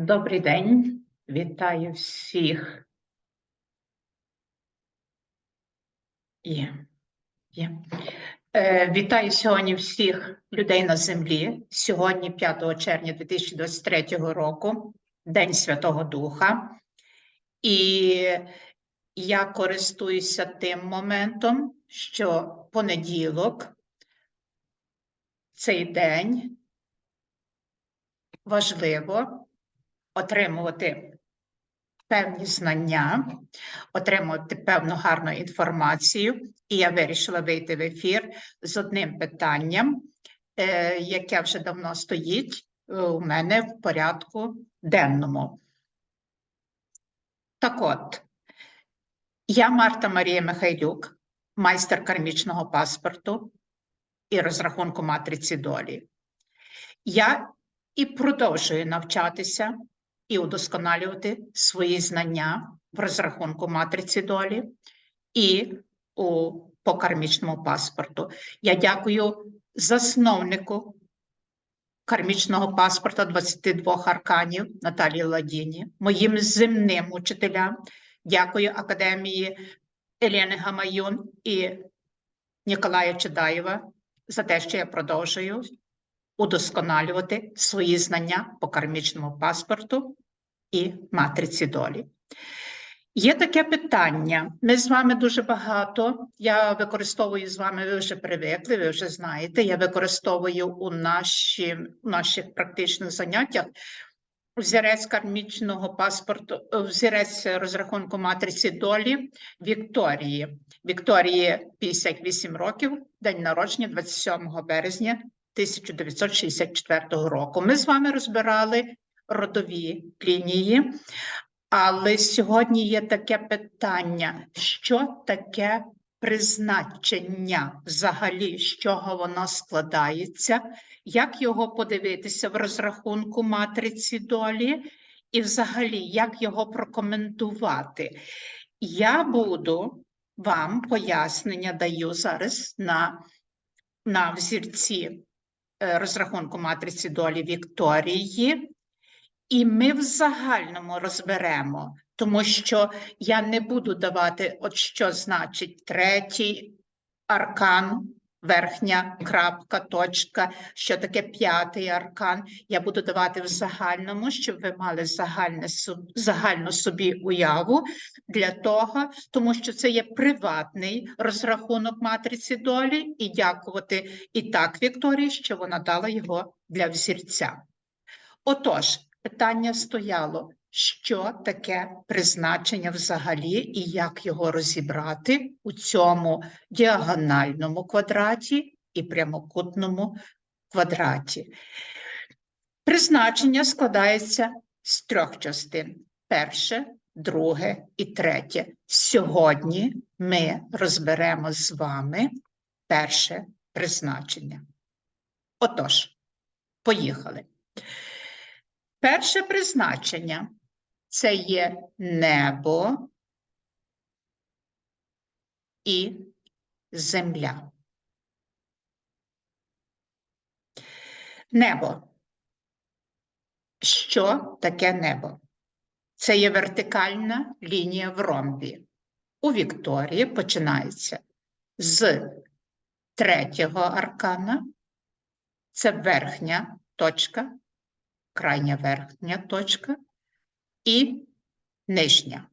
Добрий день, вітаю всіх. Є, є. Е, вітаю сьогодні всіх людей на землі. Сьогодні, 5 червня 2023 року, День Святого Духа. І я користуюся тим моментом, що понеділок, цей день важливо отримувати певні знання, отримувати певну гарну інформацію. І я вирішила вийти в ефір з одним питанням, е, яке вже давно стоїть е, у мене в порядку денному. Так от, я Марта Марія Михайлюк, майстер кармічного паспорту і розрахунку матриці долі. Я і продовжую навчатися і удосконалювати свої знання в розрахунку матриці долі і у по кармічному паспорту. Я дякую засновнику кармічного паспорта 22 арканів Наталії Ладіні, моїм земним учителям. Дякую Академії Еліни Гамаюн і Ніколая Чедаєва за те, що я продовжую удосконалювати свої знання по кармічному паспорту і матриці долі. Є таке питання. Ми з вами дуже багато. Я використовую з вами, ви вже привикли, ви вже знаєте. Я використовую у, наші, у наших практичних заняттях взірець кармічного паспорту, взірець розрахунку матриці долі Вікторії. Вікторії 58 років, день народження 27 березня 1964 року. Ми з вами розбирали родові лінії, але сьогодні є таке питання: що таке призначення взагалі, з чого воно складається, як його подивитися в розрахунку матриці долі, і взагалі, як його прокоментувати? Я буду вам пояснення даю зараз на, на взірці розрахунку матриці долі Вікторії, і ми в загальному розберемо, тому що я не буду давати, от що значить третій аркан верхня крапка, точка, що таке п'ятий аркан. Я буду давати в загальному, щоб ви мали загальне, загальну собі уяву для того, тому що це є приватний розрахунок матриці долі, і дякувати і так Вікторії, що вона дала його для взірця. Отож, питання стояло що таке призначення взагалі і як його розібрати у цьому діагональному квадраті і прямокутному квадраті. Призначення складається з трьох частин: перше, друге і третє. Сьогодні ми розберемо з вами перше призначення. Отож, поїхали. Перше призначення це є небо і земля. Небо. Що таке небо? Це є вертикальна лінія в ромбі. У Вікторії починається з третього аркана, це верхня точка, крайня верхня точка, і нижня.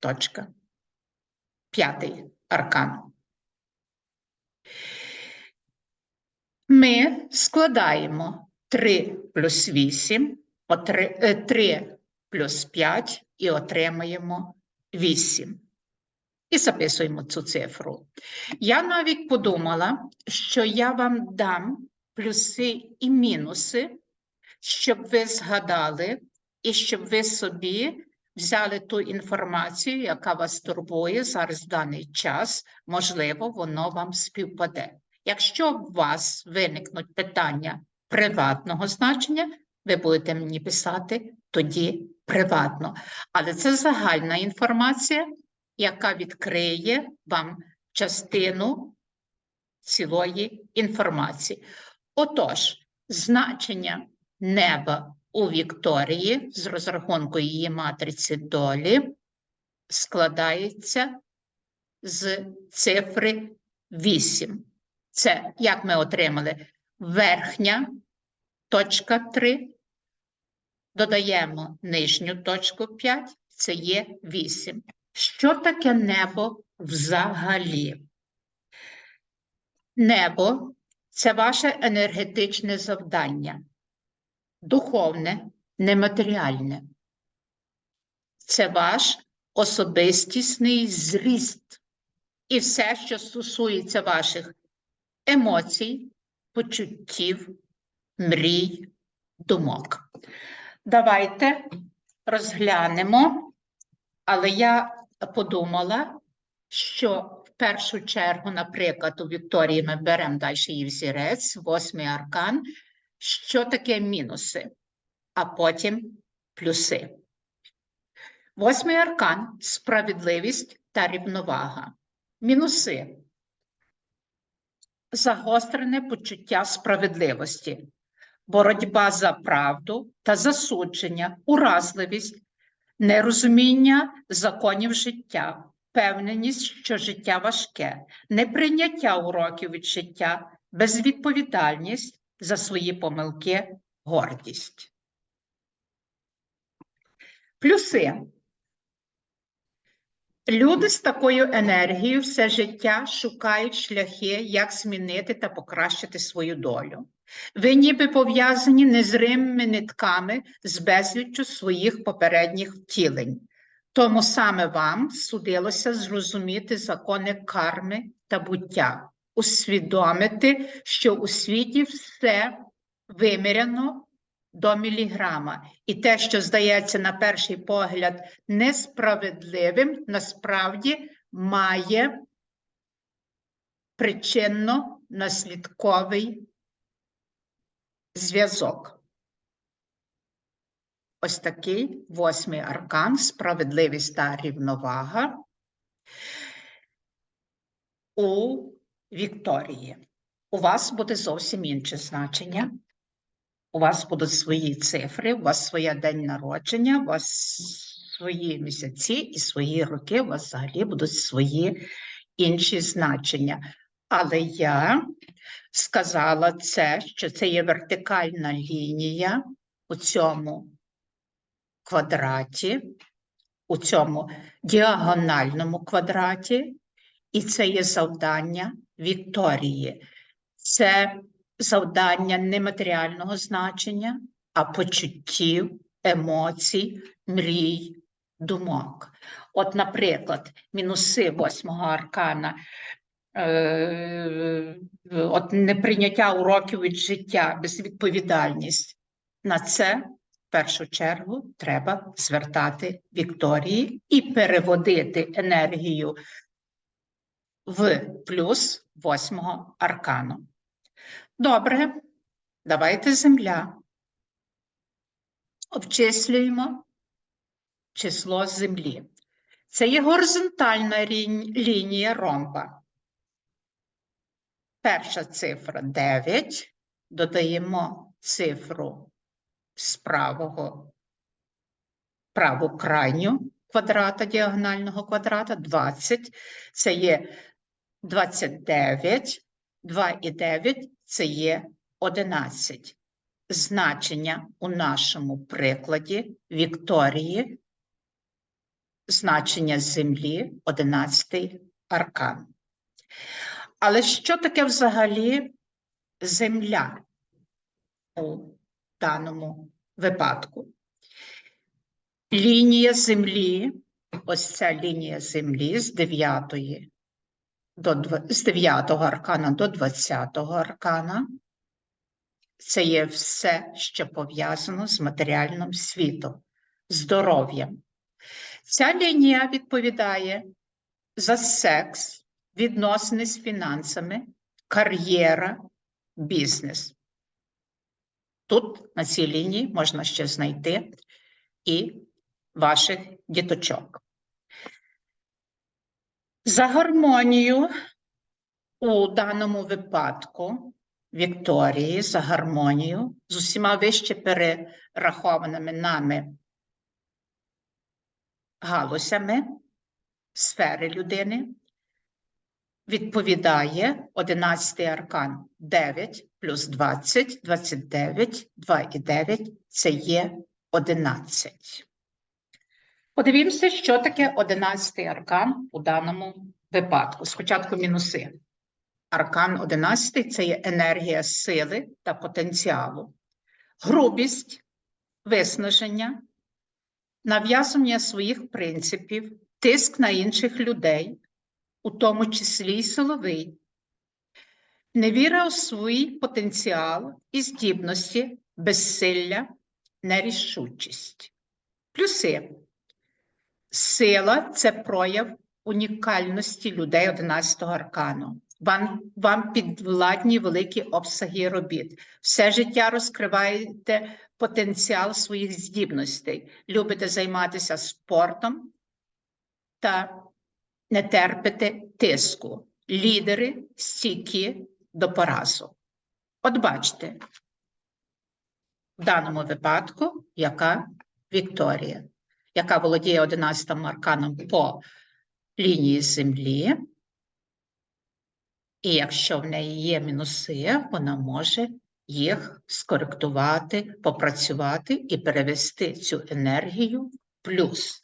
Точка. П'ятий аркан. Ми складаємо 3 плюс 8, 3 е, плюс 5 і отримаємо 8. І записуємо цю цифру. Я навіть подумала, що я вам дам плюси і мінуси щоб ви згадали і щоб ви собі взяли ту інформацію, яка вас турбує зараз в даний час, можливо, воно вам співпаде. Якщо у вас виникнуть питання приватного значення, ви будете мені писати тоді приватно. Але це загальна інформація, яка відкриє вам частину цілої інформації. Отож, значення неба у Вікторії з розрахунку її матриці долі складається з цифри 8. Це як ми отримали верхня точка 3, додаємо нижню точку 5, це є 8. Що таке небо взагалі? Небо це ваше енергетичне завдання, духовне, нематеріальне. Це ваш особистісний зріст і все, що стосується ваших емоцій, почуттів, мрій, думок. Давайте розглянемо, але я подумала, що в першу чергу, наприклад, у Вікторії ми беремо далі її взірець, восьмий аркан, що таке мінуси, а потім плюси. Восьмий аркан справедливість та рівновага. Мінуси. Загострене почуття справедливості, боротьба за правду та засудження, уразливість, нерозуміння законів життя, впевненість, що життя важке, неприйняття уроків від життя, безвідповідальність за свої помилки, гордість. Плюси. Люди з такою енергією все життя шукають шляхи, як змінити та покращити свою долю. Ви ніби пов'язані незримими нитками з безліччю своїх попередніх втілень. Тому саме вам судилося зрозуміти закони карми та буття, усвідомити, що у світі все виміряно до міліграма, і те, що здається на перший погляд несправедливим, насправді має причинно-наслідковий зв'язок. Ось такий восьмий аркан, справедливість та рівновага у Вікторії. У вас буде зовсім інше значення. У вас будуть свої цифри, у вас своє день народження, у вас свої місяці і свої роки, у вас взагалі будуть свої інші значення. Але я сказала це, що це є вертикальна лінія у цьому квадраті, у цьому діагональному квадраті, і це є завдання Вікторії. Це завдання нематеріального значення, а почуттів, емоцій, мрій, думок. От, наприклад, мінуси восьмого аркана, е, от неприйняття уроків від життя, безвідповідальність. На це в першу чергу треба звертати Вікторії і переводити енергію в плюс восьмого аркану. Добре, давайте земля. Обчислюємо число землі. Це є горизонтальна лінія ромба. Перша цифра 9. Додаємо цифру з правого, праву крайню квадрата діагонального квадрата 20. Це є 29, 2 і 9 це є 11. Значення у нашому прикладі Вікторії, значення землі 11 аркан. Але що таке взагалі земля у даному випадку? Лінія землі, ось ця лінія землі з 9 до, з 9 аркана до 20 аркана. Це є все, що пов'язано з матеріальним світом, здоров'ям. Ця лінія відповідає за секс, відносини з фінансами, кар'єра, бізнес. Тут на цій лінії можна ще знайти і ваших діточок. За гармонію у даному випадку Вікторії за гармонію з усіма вище перерахованими нами галузями сфери людини відповідає 11 аркан 9 плюс 20, 29, 2 і 9 – це є 11. Подивімося, що таке 11 аркан у даному випадку. Спочатку мінуси. Аркан 11 – це є енергія сили та потенціалу. Грубість, виснаження, нав'язування своїх принципів, тиск на інших людей, у тому числі й силовий, невіра у свій потенціал і здібності, безсилля, нерішучість. Плюси. Сила це прояв унікальності людей 11-го аркану. Вам, вам підвладні великі обсяги робіт. Все життя розкриваєте потенціал своїх здібностей, любите займатися спортом та не терпите тиску. Лідери стійкі до поразу. От бачите, в даному випадку, яка Вікторія, яка володіє 11 арканом по лінії землі. І якщо в неї є мінуси, вона може їх скоректувати, попрацювати і перевести цю енергію в плюс.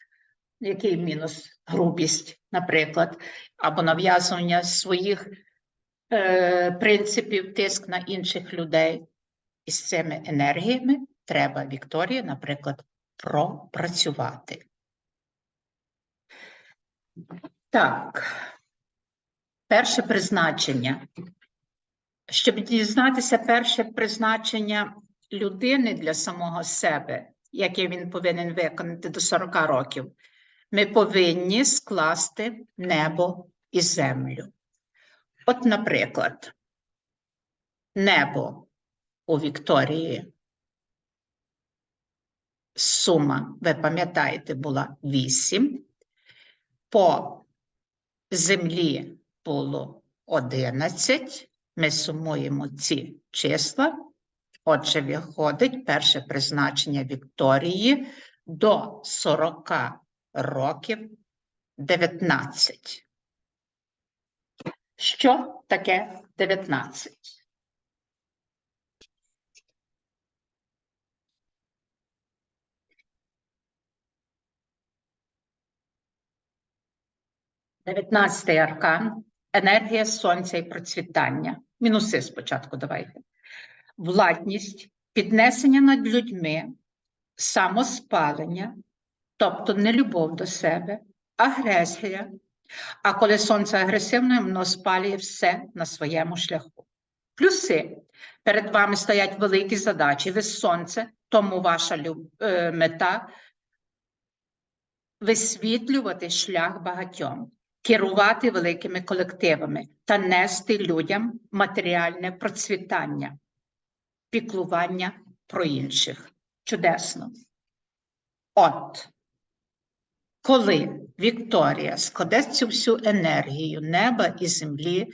Який мінус? Грубість, наприклад, або нав'язування своїх е, принципів, тиск на інших людей. І з цими енергіями треба Вікторії, наприклад, пропрацювати. Так, перше призначення. Щоб дізнатися перше призначення людини для самого себе, яке він повинен виконати до 40 років, ми повинні скласти небо і землю. От, наприклад, небо у Вікторії. Сума, ви пам'ятаєте, була 8. По землі було 11. Ми сумуємо ці числа. Отже, виходить перше призначення Вікторії до 40 років 19. Що таке 19? Дев'ятнадцятий аркан енергія сонця і процвітання. Мінуси спочатку давайте. Владність, піднесення над людьми, самоспалення, тобто нелюбов до себе, агресія. А коли сонце агресивне, воно спалює все на своєму шляху. Плюси. Перед вами стоять великі задачі. Ви сонце, тому ваша люб... е, мета висвітлювати шлях багатьом керувати великими колективами та нести людям матеріальне процвітання, піклування про інших. Чудесно. От, коли Вікторія складе цю всю енергію неба і землі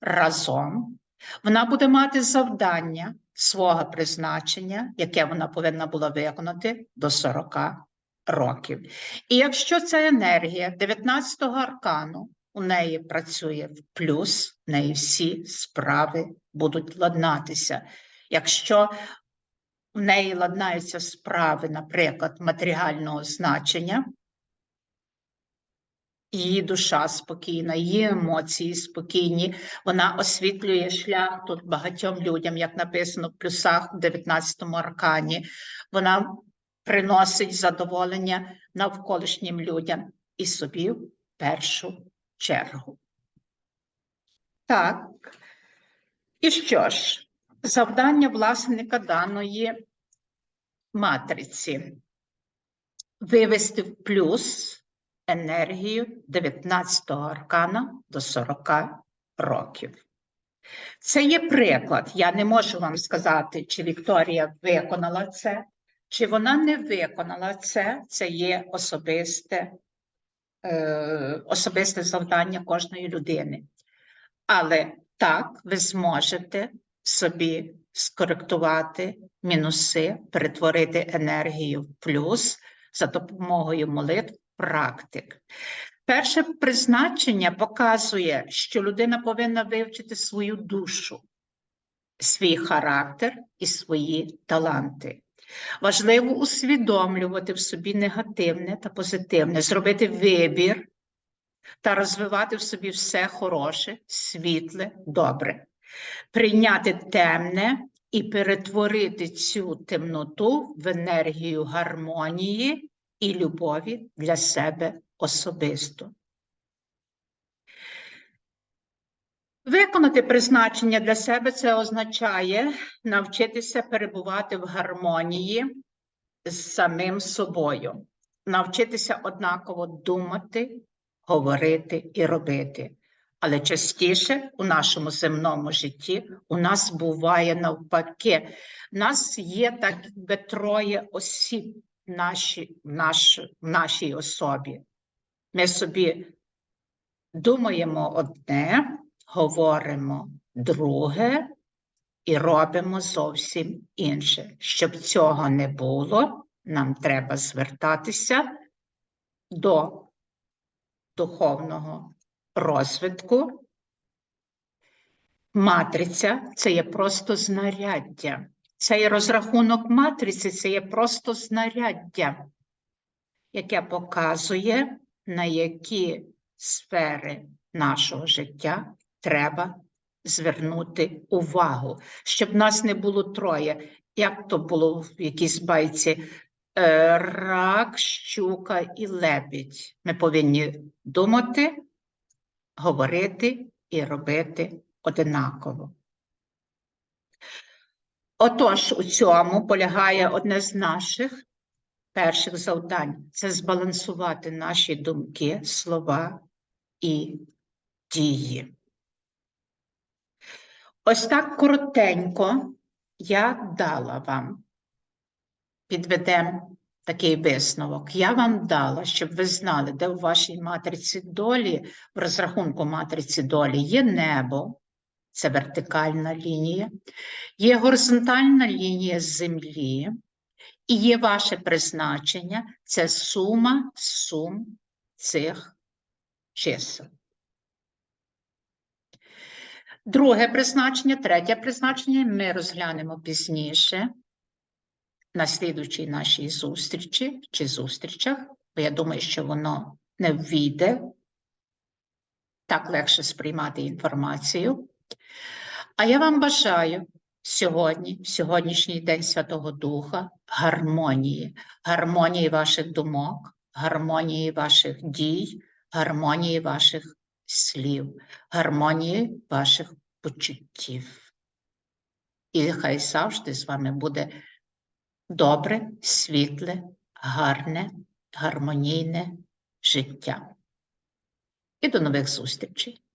разом, вона буде мати завдання свого призначення, яке вона повинна була виконати до 40 років. І якщо ця енергія 19-го аркану у неї працює в плюс, в неї всі справи будуть ладнатися. Якщо в неї ладнаються справи, наприклад, матеріального значення, її душа спокійна, її емоції спокійні, вона освітлює шлях тут багатьом людям, як написано в плюсах в 19-му аркані. Вона приносить задоволення навколишнім людям і собі в першу чергу. Так. І що ж, завдання власника даної матриці вивести в плюс енергію 19-го аркана до 40 років. Це є приклад. Я не можу вам сказати, чи Вікторія виконала це, чи вона не виконала це, це є особисте, е, особисте завдання кожної людини. Але так, ви зможете собі скоректувати мінуси, перетворити енергію в плюс за допомогою молитв, практик. Перше призначення показує, що людина повинна вивчити свою душу, свій характер і свої таланти. Важливо усвідомлювати в собі негативне та позитивне, зробити вибір та розвивати в собі все хороше, світле, добре, прийняти темне і перетворити цю темноту в енергію гармонії і любові для себе особисто. Виконати призначення для себе це означає навчитися перебувати в гармонії з самим собою, навчитися однаково думати, говорити і робити. Але частіше у нашому земному житті у нас буває навпаки. У нас є так би троє осіб в нашій, в наш, нашій особі. Ми собі думаємо одне, говоримо друге і робимо зовсім інше. Щоб цього не було, нам треба звертатися до духовного розвитку. Матриця це є просто знаряддя. Цей розрахунок матриці це є просто знаряддя, яке показує, на які сфери нашого життя треба звернути увагу, щоб нас не було троє. Як то було в якійсь байці е, рак, щука і лебідь. Ми повинні думати, говорити і робити одинаково. Отож, у цьому полягає одне з наших перших завдань це збалансувати наші думки, слова і дії. Ось так коротенько я дала вам, підведемо такий висновок. Я вам дала, щоб ви знали, де у вашій матриці долі, в розрахунку матриці долі є небо, це вертикальна лінія, є горизонтальна лінія землі, і є ваше призначення це сума сум цих чисел. Друге призначення, третє призначення ми розглянемо пізніше на слідучій нашій зустрічі чи зустрічах, бо я думаю, що воно не ввійде. Так легше сприймати інформацію. А я вам бажаю сьогодні, в сьогоднішній день Святого Духа, гармонії, гармонії ваших думок, гармонії ваших дій, гармонії ваших слів, гармонії ваших почуттів. І хай завжди з вами буде добре, світле, гарне, гармонійне життя. І до нових зустрічей!